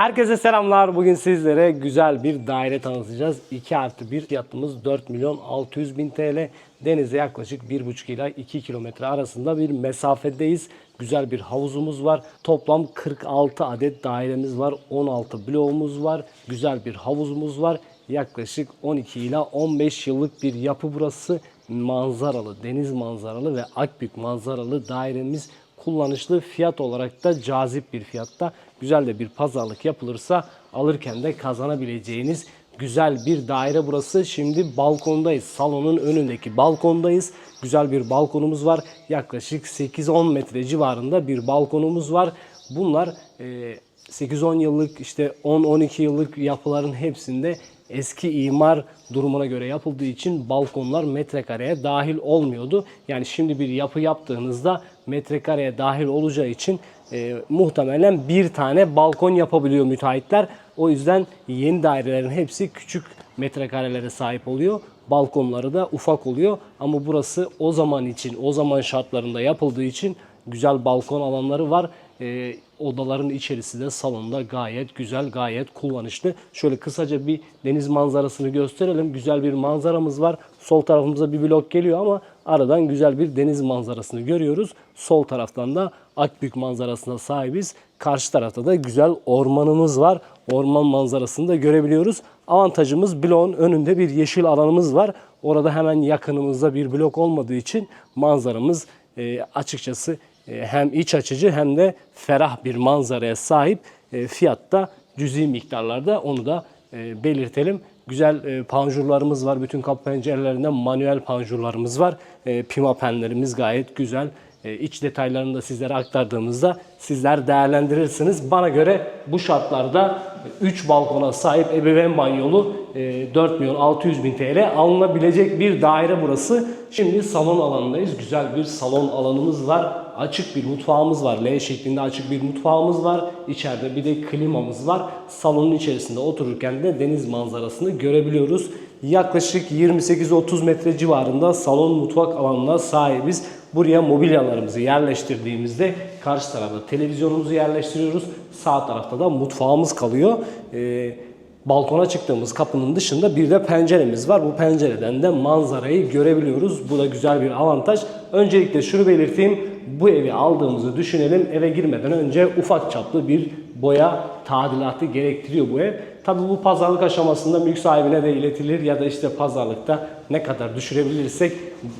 Herkese selamlar. Bugün sizlere güzel bir daire tanıtacağız. 2 artı 1 fiyatımız 4 milyon 600 bin TL. Denize yaklaşık 1,5 ila 2 kilometre arasında bir mesafedeyiz. Güzel bir havuzumuz var. Toplam 46 adet dairemiz var. 16 bloğumuz var. Güzel bir havuzumuz var. Yaklaşık 12 ila 15 yıllık bir yapı burası. Manzaralı, deniz manzaralı ve Akbük manzaralı dairemiz kullanışlı fiyat olarak da cazip bir fiyatta güzel de bir pazarlık yapılırsa alırken de kazanabileceğiniz güzel bir daire burası. Şimdi balkondayız. Salonun önündeki balkondayız. Güzel bir balkonumuz var. Yaklaşık 8-10 metre civarında bir balkonumuz var. Bunlar e, 8-10 yıllık işte 10-12 yıllık yapıların hepsinde eski imar durumuna göre yapıldığı için balkonlar metrekareye dahil olmuyordu. Yani şimdi bir yapı yaptığınızda metrekareye dahil olacağı için e, muhtemelen bir tane balkon yapabiliyor müteahhitler. O yüzden yeni dairelerin hepsi küçük metrekarelere sahip oluyor. Balkonları da ufak oluyor. Ama burası o zaman için, o zaman şartlarında yapıldığı için güzel balkon alanları var. Ee, odaların içerisi de salonda gayet güzel, gayet kullanışlı. Şöyle kısaca bir deniz manzarasını gösterelim. Güzel bir manzaramız var. Sol tarafımıza bir blok geliyor ama aradan güzel bir deniz manzarasını görüyoruz. Sol taraftan da Akbük manzarasına sahibiz. Karşı tarafta da güzel ormanımız var. Orman manzarasını da görebiliyoruz. Avantajımız bloğun önünde bir yeşil alanımız var. Orada hemen yakınımızda bir blok olmadığı için manzaramız e, açıkçası e, hem iç açıcı hem de ferah bir manzaraya sahip. E, fiyatta cüzi miktarlarda onu da e, belirtelim. Güzel e, panjurlarımız var. Bütün kapı pencerelerinde manuel panjurlarımız var. E, pima penlerimiz gayet güzel. E, iç detaylarını da sizlere aktardığımızda sizler değerlendirirsiniz. Bana göre bu şartlarda 3 balkona sahip ebeveyn banyolu 4 milyon 600 bin TL alınabilecek bir daire burası. Şimdi salon alanındayız. Güzel bir salon alanımız var. Açık bir mutfağımız var. L şeklinde açık bir mutfağımız var. İçeride bir de klimamız var. Salonun içerisinde otururken de deniz manzarasını görebiliyoruz. Yaklaşık 28-30 metre civarında salon mutfak alanına sahibiz. Buraya mobilyalarımızı yerleştirdiğimizde karşı tarafta televizyonumuzu yerleştiriyoruz. Sağ tarafta da mutfağımız kalıyor. Ee, balkona çıktığımız kapının dışında bir de penceremiz var. Bu pencereden de manzarayı görebiliyoruz. Bu da güzel bir avantaj. Öncelikle şunu belirteyim. Bu evi aldığımızı düşünelim. Eve girmeden önce ufak çaplı bir boya tadilatı gerektiriyor bu ev. Tabii bu pazarlık aşamasında mülk sahibine de iletilir ya da işte pazarlıkta ne kadar düşürebilirsek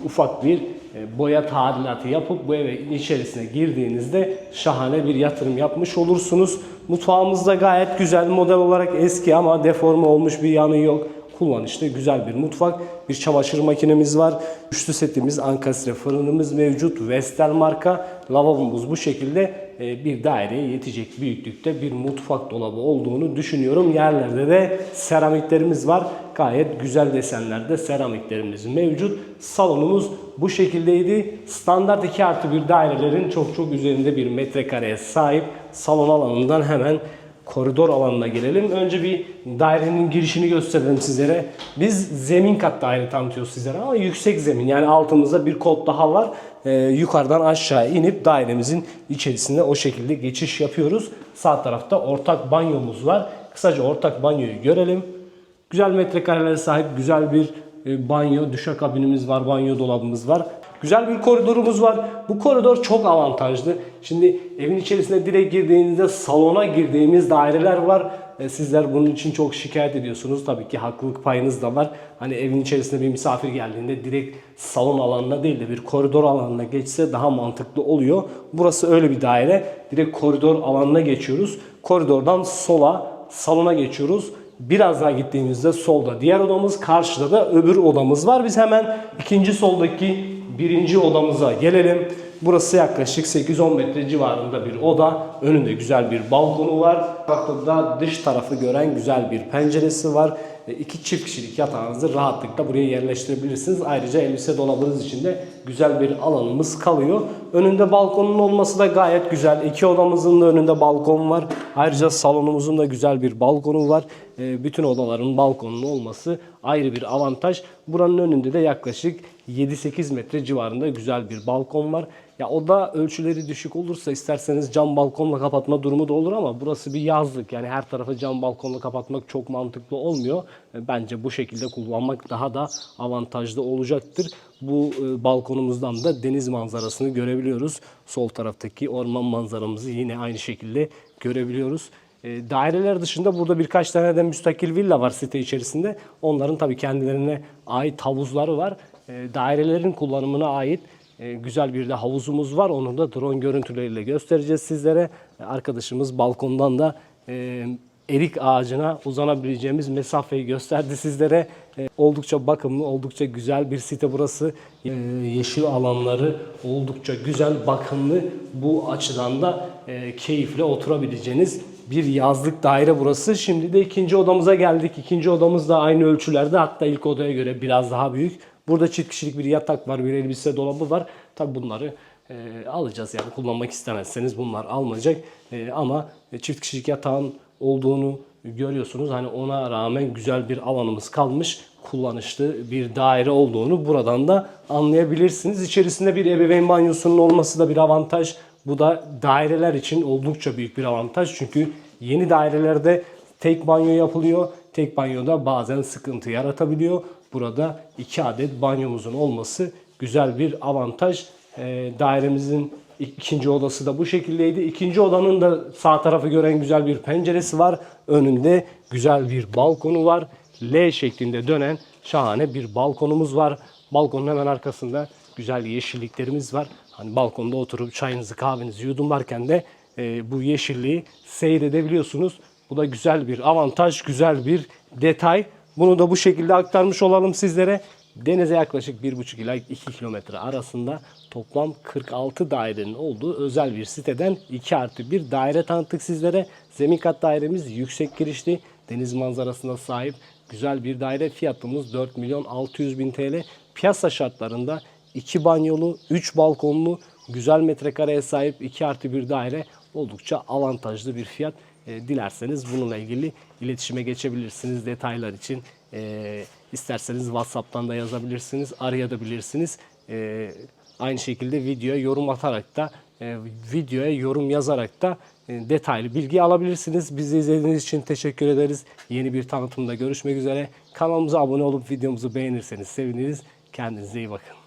ufak bir e, boya tadilatı yapıp bu evin içerisine girdiğinizde şahane bir yatırım yapmış olursunuz. Mutfağımız da gayet güzel model olarak eski ama deforme olmuş bir yanı yok. Kullanışlı güzel bir mutfak. Bir çamaşır makinemiz var. Üçlü setimiz, ankastre fırınımız mevcut. Vestel marka. Lavabomuz bu şekilde e, bir daireye yetecek büyüklükte bir mutfak dolabı olduğunu düşünüyorum. Yerlerde de seramiklerimiz var. Gayet güzel desenlerde seramiklerimiz mevcut. Salonumuz bu şekildeydi. Standart 2 artı bir dairelerin çok çok üzerinde bir metrekareye sahip. Salon alanından hemen koridor alanına gelelim. Önce bir dairenin girişini gösterelim sizlere. Biz zemin kat daire tanıtıyoruz sizlere ama yüksek zemin. Yani altımızda bir kod daha var. Ee, yukarıdan aşağı inip dairemizin içerisinde o şekilde geçiş yapıyoruz. Sağ tarafta ortak banyomuz var. Kısaca ortak banyoyu görelim. Güzel metrekarelere sahip güzel bir e, banyo, duşakabinimiz var, banyo dolabımız var. Güzel bir koridorumuz var. Bu koridor çok avantajlı. Şimdi evin içerisine direkt girdiğinizde salona girdiğimiz daireler var. E, Sizler bunun için çok şikayet ediyorsunuz. Tabii ki haklılık payınız da var. Hani evin içerisinde bir misafir geldiğinde direkt salon alanına değil de bir koridor alanına geçse daha mantıklı oluyor. Burası öyle bir daire. Direkt koridor alanına geçiyoruz. Koridordan sola salona geçiyoruz. Biraz daha gittiğimizde solda diğer odamız, karşıda da öbür odamız var. Biz hemen ikinci soldaki birinci odamıza gelelim. Burası yaklaşık 8-10 metre civarında bir oda. Önünde güzel bir balkonu var. Farklı da dış tarafı gören güzel bir penceresi var. E, İki çift kişilik yatağınızı rahatlıkla buraya yerleştirebilirsiniz. Ayrıca elbise dolabınız için de güzel bir alanımız kalıyor. Önünde balkonun olması da gayet güzel. İki odamızın da önünde balkon var. Ayrıca salonumuzun da güzel bir balkonu var. E, Bütün odaların balkonunun olması ayrı bir avantaj. Buranın önünde de yaklaşık 7-8 metre civarında güzel bir balkon var. Ya oda ölçüleri düşük olursa isterseniz cam balkonla kapatma durumu da olur ama burası bir yazlık. Yani her tarafı cam balkonla kapatmak çok mantıklı olmuyor. E, Bence bu şekilde kullanmak daha da avantajlı olacaktır. Bu e, balkonumuzdan da deniz manzarasını görebiliyoruz. Sol taraftaki orman manzaramızı yine aynı şekilde görebiliyoruz. E, daireler dışında burada birkaç tane de müstakil villa var site içerisinde. Onların tabii kendilerine ait havuzları var. Dairelerin kullanımına ait güzel bir de havuzumuz var. Onu da drone görüntüleriyle göstereceğiz sizlere. Arkadaşımız balkondan da e, erik ağacına uzanabileceğimiz mesafeyi gösterdi sizlere. E, oldukça bakımlı, oldukça güzel bir site burası. E, yeşil alanları oldukça güzel, bakımlı. Bu açıdan da keyifle oturabileceğiniz bir yazlık daire burası. Şimdi de ikinci odamıza geldik. İkinci odamız da aynı ölçülerde hatta ilk odaya göre biraz daha büyük. Burada çift kişilik bir yatak var, bir elbise dolabı var. Tabi bunları e, alacağız yani kullanmak istemezseniz bunlar almayacak. E, ama çift kişilik yatağın olduğunu görüyorsunuz. Hani ona rağmen güzel bir alanımız kalmış. Kullanışlı bir daire olduğunu buradan da anlayabilirsiniz. İçerisinde bir ebeveyn banyosunun olması da bir avantaj. Bu da daireler için oldukça büyük bir avantaj. Çünkü yeni dairelerde tek banyo yapılıyor. Tek banyoda bazen sıkıntı yaratabiliyor. Burada iki adet banyomuzun olması güzel bir avantaj. Ee, dairemizin ikinci odası da bu şekildeydi. İkinci odanın da sağ tarafı gören güzel bir penceresi var. Önünde güzel bir balkonu var. L şeklinde dönen şahane bir balkonumuz var. Balkonun hemen arkasında güzel yeşilliklerimiz var. Hani balkonda oturup çayınızı kahvenizi yudumlarken de e, bu yeşilliği seyredebiliyorsunuz. Bu da güzel bir avantaj, güzel bir detay. Bunu da bu şekilde aktarmış olalım sizlere. Denize yaklaşık 1,5 ila 2 kilometre arasında toplam 46 dairenin olduğu özel bir siteden 2 artı 1 daire tanıttık sizlere. Zemin kat dairemiz yüksek girişli, deniz manzarasına sahip güzel bir daire. Fiyatımız 4 milyon 600 bin TL. Piyasa şartlarında 2 banyolu, 3 balkonlu, güzel metrekareye sahip 2 artı 1 daire oldukça avantajlı bir fiyat. E, dilerseniz bununla ilgili iletişime geçebilirsiniz detaylar için. E, isterseniz WhatsApp'tan da yazabilirsiniz, arayabilirsiniz. E, aynı şekilde videoya yorum atarak da e, videoya yorum yazarak da e, detaylı bilgi alabilirsiniz. Bizi izlediğiniz için teşekkür ederiz. Yeni bir tanıtımda görüşmek üzere. Kanalımıza abone olup videomuzu beğenirseniz seviniriz. Kendinize iyi bakın.